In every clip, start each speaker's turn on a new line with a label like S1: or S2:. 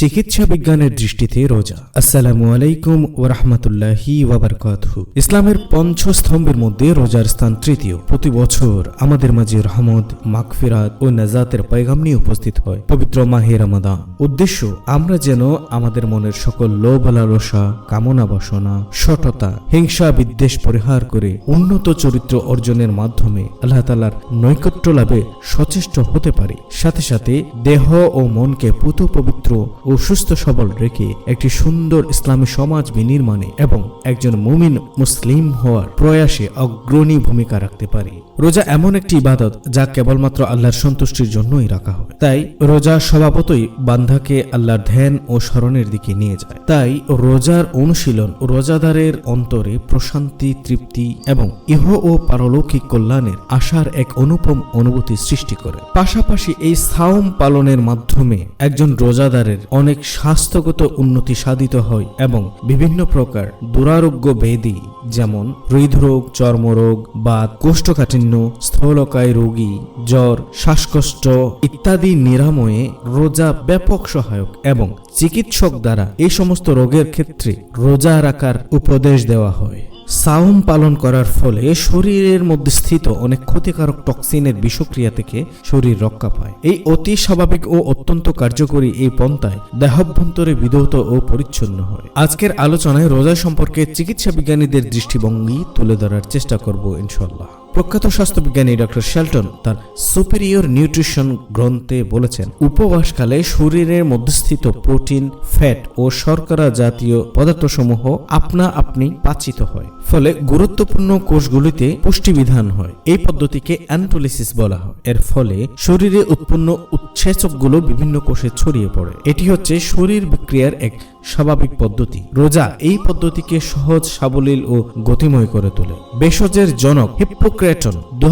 S1: চিকিৎসা বিজ্ঞানের দৃষ্টিতে রোজা। আসসালামু আলাইকুম ওরহমতুল্লাহি ওয়াবারকাতুহু। ইসলামের পঞ্চস্তম্ভের মধ্যে রোজার স্থান তৃতীয়। প্রতি বছর আমাদের মাঝে রহমত মাকফিরাত ও নাজাতের পয়গাম নিয়ে উপস্থিত হয় পবিত্র মাহে রমাদান। উদ্দেশ্য, আমরা যেন আমাদের মনের সকল লোভ, লালসা, কামনা বাসনা সটতা হিংসা, বিদ্বেষ পরিহার করে উন্নত চরিত্র অর্জনের মাধ্যমে আল্লাহ তালার নৈকট্য লাভে সচেষ্ট হতে পারি। সাথে সাথে দেহ ও মনকে পুত পবিত্র ও সুস্থ সবল রেখে একটি সুন্দর ইসলামী সমাজ বিনির্মাণে এবং একজন মুমিন মুসলিম হওয়ার প্রয়াসে অগ্রণী ভূমিকা রাখতে পারি। রোজা এমন একটি ইবাদত যা কেবলমাত্র আল্লাহর সন্তুষ্টির জন্যই রাখা হয়। তাই রোজা স্বভাবতই বান্ধাকে আল্লাহর ধ্যান ও স্মরণের দিকে নিয়ে যায়। তাই রোজার অনুশীলন রোজাদারের অন্তরে প্রশান্তি, তৃপ্তি এবং ইহ ও পারলৌকিক কল্যাণের আশার এক অনুপম অনুভূতি সৃষ্টি করে। পাশাপাশি এই সাওম পালনের মাধ্যমে একজন রোজাদারের অনেক স্বাস্থ্যগত উন্নতি সাধিত হয় এবং বিভিন্ন প্রকার দুরারোগ্য ব্যাধি, যেমন হৃদরোগ, চর্মরোগ বা কোষ্ঠকাঠিন্য, স্থলকায় রোগী, জ্বর, শ্বাসকষ্ট ইত্যাদি নিরাময়ে রোজা ব্যাপক সহায়ক এবং চিকিৎসক দ্বারা এই সমস্ত রোগের ক্ষেত্রে রোজা রাখার উপদেশ দেওয়া হয়। সাওম পালন করার ফলে শরীরের মধ্যে স্থিত অনেক ক্ষতিকারক টক্সিনের বিষক্রিয়া থেকে শরীর রক্ষা পায়। এই অতি স্বাভাবিক ও অত্যন্ত কার্যকরী এই পন্থায় দেহাভ্যন্তরে বিধৌত ও পরিচ্ছন্ন হয়। আজকের আলোচনায় রোজা সম্পর্কে চিকিৎসা বিজ্ঞানীদের দৃষ্টিভঙ্গি তুলে ধরার চেষ্টা করব ইনশাল্লাহ প্রখ্যাত স্বাস্থ্যবিজ্ঞানী ডক্টর শেলটন তার সুপিরিয়র নিউট্রিশন গ্রন্থে বলেছেন, উপবাসকালে শরীরের মধ্যস্থিত প্রোটিন, ফ্যাট ও শর্করা জাতীয় পদার্থসমূহ আপনা আপনি পাচিত হয়। ফলে গুরুত্বপূর্ণ কোষগুলিতে পুষ্টিবিধান হয়। এই পদ্ধতিকে অ্যান্টোলিসিস বলা হয়। এর ফলে শরীরে উৎপন্ন উৎসেচকগুলো বিভিন্ন কোষে ছড়িয়ে পড়ে। এটি হচ্ছে শরীর বিক্রিয়ার এক স্বাভাবিক পদ্ধতি। রোজা এই পদ্ধতিকে সহজ, সাবলীল ও গতিময় করে তোলে। ভেষজের জনক হিপ্পোক্রেটন দু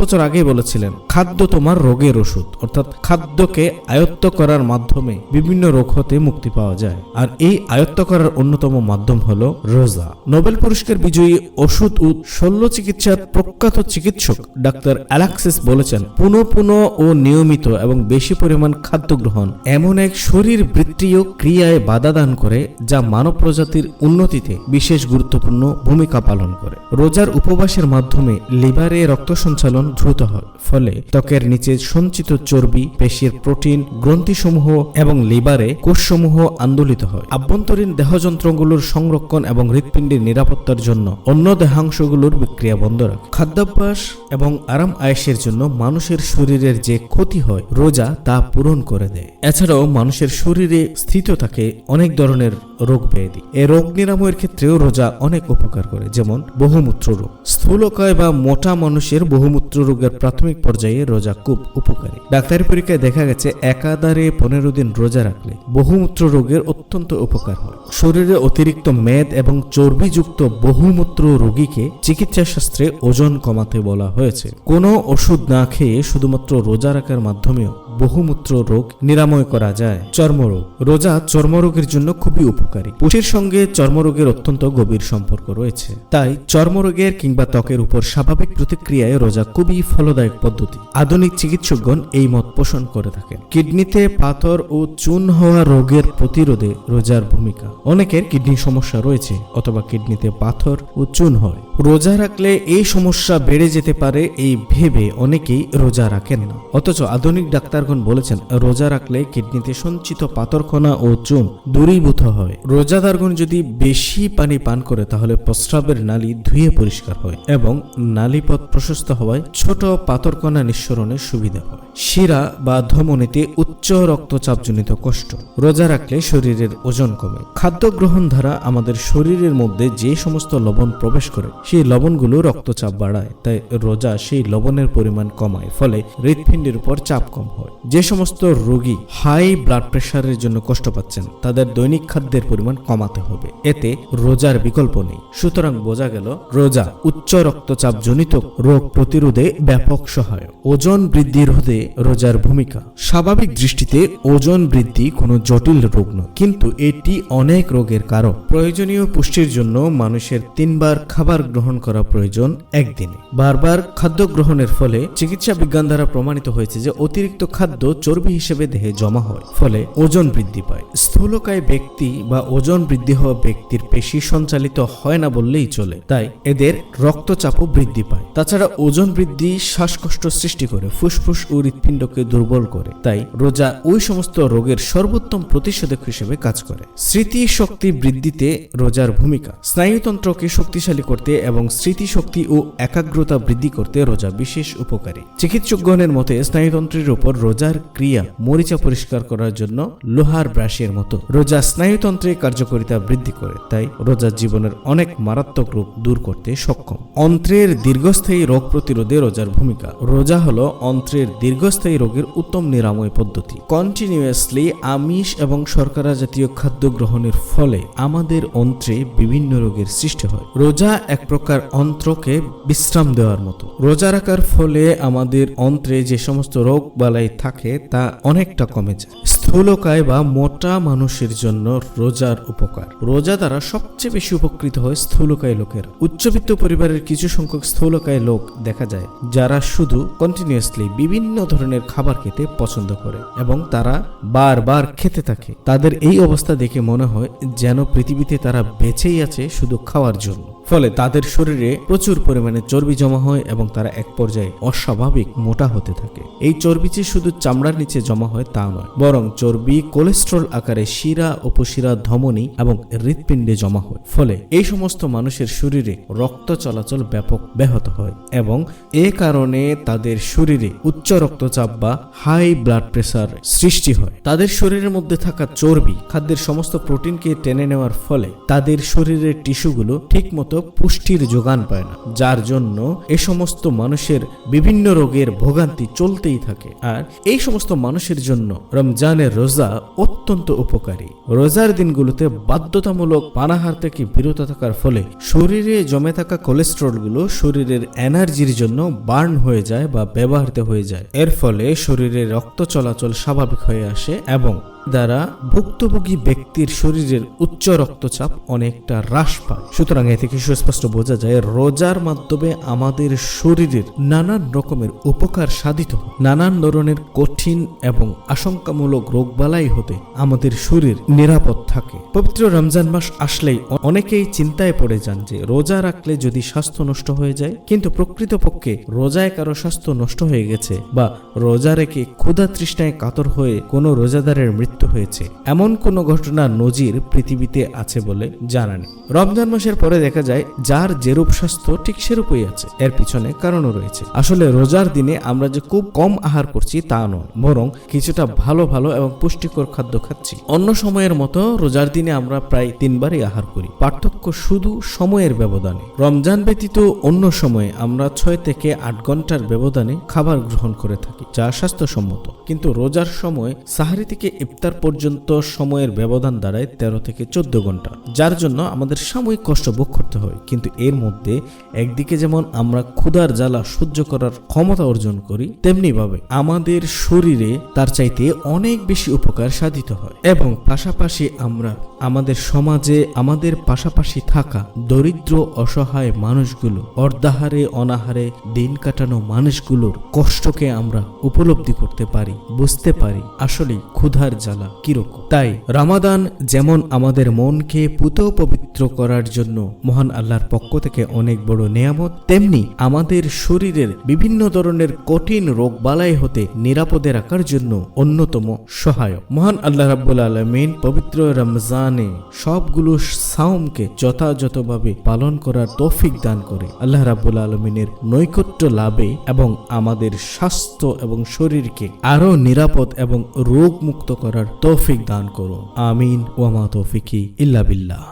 S1: বছর আগে বলেছিলেন, খাদ্য তোমার রোগের ওষুধ। অর্থাৎ খাদ্যকে আয়ত্ত করার মাধ্যমে বিভিন্ন রোগ হতে মুক্তি পাওয়া যায়। আর এই আয়ত্ত করার অন্যতম মাধ্যম হল রোজা। নোবেল পুরস্কার বিজয়ী ওষুধ ও শল্য চিকিৎসার প্রখ্যাত চিকিৎসক ডাক্তার অ্যালাক্সিস বলেছেন, পুনঃ পুনঃ ও নিয়মিত এবং বেশি পরিমাণ খাদ্য গ্রহণ এমন এক শরীর বৃত্তীয় ক্রিয়ায় বাধা দান করে যা মানব প্রজাতির উন্নতিতে বিশেষ গুরুত্বপূর্ণ ভূমিকা পালন করে। রোজার উপবাসের মাধ্যমে লিভারে রক্ত সঞ্চালন দ্রুত হয়, ফলে ত্বকের নিচে সঞ্চিত চর্বি, পেশির প্রোটিন, গ্রন্থিসমূহ এবং লিভারে কোষসমূহ আন্দোলিত হয়। আভ্যন্তরীণ দেহযন্ত্রগুলোর সংরক্ষণ এবং হৃৎপিণ্ডের নিরাপত্তার জন্য অন্য দেহাংশগুলোর বিক্রিয়া বন্ধ রাখে। খাদ্যাভ্যাস এবং আরাম আয়েসের জন্য মানুষের শরীরের যে ক্ষতি হয়, রোজা তা পূরণ করে দেয়। এছাড়াও মানুষের শরীরে স্থিত থাকে অনেক ধরনের রোগ ব্যাধি। এই রোগ নিরাময়ের ক্ষেত্রেও রোজা অনেক উপকার করে, যেমন বহুমূত্র রোগ। স্থূলকায় বা মোটা মানুষের বহুমূত্র রোগের প্রাথমিক পর্যায়ে রোজা খুব উপকারী। ডাক্তারি পরীক্ষায় দেখা গেছে, একাধারে পনেরো দিন রোজা রাখলে বহুমূত্র রোগের অত্যন্ত উপকার হয়। শরীরে অতিরিক্ত মেদ এবং চর্বিযুক্ত বহুমূত্র রোগীকে চিকিৎসা শাস্ত্রে ওজন কমাতে বলা হয়েছে। কোনো ওষুধ না খেয়ে শুধুমাত্র রোজা রাখার মাধ্যমেও বহুমূত্র রোগ নিরাময় করা যায়। চর্মরোগ। রোজা চর্মরোগের জন্য খুবই উপকারী। পুষ্টির সঙ্গে চর্মরোগের অত্যন্ত গভীর সম্পর্ক রয়েছে। তাই চর্মরোগের কিংবা ত্বকের উপর স্বাভাবিক প্রতিক্রিয়ায় রোজা খুবই ফলদায়ক পদ্ধতি। আধুনিক চিকিৎসকগণ এই মত পোষণ করে থাকেন। কিডনিতে পাথর ও চুন হওয়া রোগের প্রতিরোধে রোজার ভূমিকা। অনেকের কিডনি সমস্যা রয়েছে অথবা কিডনিতে পাথর ও চুন হয়। রোজা রাখলে এই সমস্যা বেড়ে যেতে পারে এই ভেবে অনেকেই রোজা রাখেন না। অথচ আধুনিক ডাক্তারগণ বলেছেন, রোজা রাখলে কিডনিতে সঞ্চিত পাথরকণা ও চুন দূরীভূত হয়। রোজাদারগণ যদি বেশি পানি পান করে, তাহলে প্রস্রাবের নালী ধুয়ে পরিষ্কার হয় এবং নালীপথ প্রশস্ত হওয়ায় ছোট পাথরকণা নিঃসরণের সুবিধা হয়। শিরা বা ধমনীতে উচ্চ রক্তচাপজনিত কষ্ট। রোজা রাখলে শরীরের ওজন কমে। খাদ্য গ্রহণ দ্বারা আমাদের শরীরের মধ্যে যে সমস্ত লবণ প্রবেশ করে সেই লবণগুলো রক্তচাপ বাড়ায়, তাই রোজা সেই লবণের পরিমাণ কমায়, ফলে হৃৎপিণ্ডের উপর চাপ কম হয়। যে সমস্ত রোগী হাই ব্লাড প্রেশারের জন্য কষ্ট পাচ্ছেন, তাদের দৈনিক খাদ্যের পরিমাণ কমাতে হবে। এতে রোজার বিকল্প নেই। সুতরাং বোঝা গেল, রোজা উচ্চ রক্তচাপ জনিত রোগ প্রতিরোধে ব্যাপক সহায়ক। ওজন বৃদ্ধি রোধে রোজার ভূমিকা। স্বাভাবিক দৃষ্টিতে ওজন বৃদ্ধি কোনো জটিল রোগ নয়, কিন্তু এটি অনেক রোগের কারণ। প্রয়োজনীয় পুষ্টির জন্য মানুষের তিনবার খাবার গ্রহণ করা প্রয়োজন একদিনে। বারবার খাদ্য গ্রহণের ফলে চিকিৎসা বিজ্ঞান দ্বারা প্রমাণিত হয়েছে যে অতিরিক্ত খাদ্য চর্বি হিসেবে দেহে জমা হয়, ফলে ওজন বৃদ্ধি পায়। স্থূলকায় ব্যক্তি বা ওজন বৃদ্ধি হওয়া ব্যক্তির পেশি সঞ্চালিত হয় না বললেই চলে, তাই এদের রক্তচাপও বৃদ্ধি পায়। তাছাড়া ওজন বৃদ্ধি শ্বাসকষ্ট সৃষ্টি করে, ফুসফুস ও হৃৎপিণ্ডকে দুর্বল করে, তাই রোজা ওই সমস্ত রোগের সর্বোত্তম প্রতিষেধক হিসেবে কাজ করে। স্মৃতি শক্তি বৃদ্ধিতে রোজার ভূমিকা। স্নায়ুতন্ত্রকে শক্তিশালী করতে এবং স্মৃতিশক্তি ও একাগ্রতা বৃদ্ধি করতে রোজা বিশেষ উপকারী। চিকিৎসকগণের মতে, স্নায়ুতন্ত্রের উপর রোজার ক্রিয়া মরিচা পরিষ্কার করার জন্য লোহার ব্রাশের মতো। রোজা স্নায়ুতন্ত্রে কার্যকারিতা বৃদ্ধি করে, তাই রোজা জীবনের অনেক মারাত্মক রোগ দূর করতে সক্ষম। অন্ত্রের দীর্ঘস্থায়ী রোগ প্রতিরোধে রোজার ভূমিকা। রোজা হলো অন্ত্রের দীর্ঘস্থায়ী রোগের উত্তম নিরাময় পদ্ধতি। কন্টিনিউয়াসলি আমিষ এবং শর্করা জাতীয় খাদ্য গ্রহণের ফলে আমাদের অন্ত্রে বিভিন্ন রোগের সৃষ্টি হয়। রোজা এক প্রকার অন্ত্রকে বিশ্রাম দেওয়ার মতো। রোজা রাখার ফলে আমাদের অন্ত্রে যে সমস্ত রোগ বালাই থাকে তা অনেকটা কমে যায়। স্থূলকায় বা মোটা মানুষের জন্য রোজার উপকার। রোজা দ্বারা সবচেয়ে বেশি উপকৃত হয় স্থূলকায় লোকের। উচ্চবিত্ত পরিবারের কিছু সংখ্যক স্থূলকায় লোক দেখা যায়, যারা শুধু কন্টিনিউয়াসলি বিভিন্ন ধরনের খাবার খেতে পছন্দ করে এবং তারা বারবার খেতে থাকে। তাদের এই অবস্থা দেখে মনে হয় যেন পৃথিবীতে তারা বেঁচেই আছে শুধু খাওয়ার জন্য। ফলে তাদের শরীরে প্রচুর পরিমাণে চর্বি জমা হয় এবং তারা এক পর্যায়ে অস্বাভাবিক মোটা হতে থাকে। এই চর্বি যে শুধু চামড়ার নিচে জমা হয় তা নয়, বরং চর্বি, কোলেস্ট্রল আকারে শিরা, উপশিরা, ধমনী এবং হৃৎপিণ্ডে জমা হয়। ফলে এই সমস্ত মানুষের শরীরে রক্ত চলাচল ব্যাপক ব্যাহত হয় এবং এ কারণে তাদের শরীরে উচ্চ রক্তচাপ বা হাই ব্লাড প্রেসার সৃষ্টি হয়। তাদের শরীরের মধ্যে থাকা চর্বি, খাদ্যের সমস্ত প্রোটিনকে টেনে নেওয়ার ফলে তাদের শরীরের টিস্যুগুলো ঠিকমতো পুষ্টির যোগান পায় না, যার জন্য এ সমস্ত মানুষের বিভিন্ন রোগের ভোগান্তি চলতেই থাকে। আর এই সমস্ত মানুষের জন্য রমজানের রোজা অত্যন্ত উপকারী। রোজার দিনগুলোতে বাধ্যতামূলক পানাহার থেকে বিরত থাকার ফলে শরীরে জমে থাকা কোলেস্ট্রলগুলো শরীরের এনার্জির জন্য বার্ন হয়ে যায় বা ব্যবহৃত হয়ে যায়। এর ফলে শরীরে রক্ত চলাচল স্বাভাবিক হয়ে আসে এবং দ্বারা ভুক্তভোগী ব্যক্তির শরীরের উচ্চ রক্তচাপ অনেকটা হ্রাস পায়। সুতরাং এ থেকে সুস্পষ্ট বোঝা যায়, রোজার মাধ্যমে আমাদের শরীরের নানান রকমের উপকার সাধিত নানান ধরনের কঠিন এবং আশঙ্কামূলক রোগবালাই হতে আমাদের শরীর নিরাপদ থাকে। পবিত্র রমজান মাস আসলেই অনেকেই চিন্তায় পড়ে যান যে, রোজা রাখলে যদি স্বাস্থ্য নষ্ট হয়ে যায়, কিন্তু প্রকৃতপক্ষে রোজায় কারও স্বাস্থ্য নষ্ট হয়ে গেছে বা রোজা রেখে ক্ষুধা তৃষ্ণায় কাতর হয়ে কোনো রোজাদারের মৃত্যু হয়েছে। এমন কোনো ঘটনা নজির পৃথিবীতে আছে বলে জানা নেই রমজান মাসের পরে দেখা যায়, যার যেরূপ স্বাস্থ্য, ঠিক সেরূপই আছে। এর পিছনে কারণও রয়েছে। আসলে রোজার দিনে আমরা যে খুব কম আহার করছি তা নয়, বরং কিছুটা ভালো ভালো এবং পুষ্টিকর খাদ্য খাচ্ছি। অন্য সময়ের মতো রোজার দিনে আমরা প্রায় তিনবারই আহার করি। পার্থক্য শুধু সময়ের ব্যবধানে। রমজান ব্যতীত অন্য সময়ে আমরা ছয় থেকে আট ঘণ্টার ব্যবধানে খাবার গ্রহণ করে থাকি, যা স্বাস্থ্যসম্মত। কিন্তু রোজার সময় সাহারি থেকে ইফতার পর্যন্ত সময়ের ব্যবধান দাঁড়ায় তেরো থেকে চোদ্দ ঘণ্টা, যার জন্য আমাদের সাময়িক কষ্ট ভোগ করতে হয়। কিন্তু এর মধ্যে একদিকে যেমন আমরা ক্ষুধার জ্বালা সহ্য করার ক্ষমতা অর্জন করি তেমনি ভাবে আমাদের শরীরে তার চাইতে অনেক বেশি উপকার সাধিত হয়। এবং পাশাপাশি আমরা আমাদের সমাজে আমাদের পাশাপাশি থাকা দরিদ্র, অসহায় মানুষগুলো, অর্ধাহারে, অনাহারে দিন কাটানো মানুষগুলোর কষ্টকে আমরা উপলব্ধি করতে পারি, বুঝতে পারি। আসলে ক্ষুধার জ্বালা কীরকম? তাই, রামাদান যেমন আমাদের মনকে পুত পবিত্র করার জন্য মহান আল্লাহর পক্ষ থেকে অনেক বড় নেয়ামত, তেমনি আমাদের শরীরের বিভিন্ন ধরনের কঠিন রোগ বালাই হতে নিরাপদে রাখার জন্য অন্যতম সহায়ক। মহান আল্লাহ রাব্বুল আলমিন পবিত্র রমজানে সবগুলো সাওমকে যথাযথভাবে পালন করার তৌফিক দান করে। আল্লাহ রাব্বুল আলমিনের নৈকট্য লাভে এবং আমাদের স্বাস্থ্য এবং শরীরকে আরও নিরাপদ এবং রোগ মুক্ত করার তৌফিক দান করুন আমিন ওয়ামা তৌফিকি ইল্লা বিল্লাহ।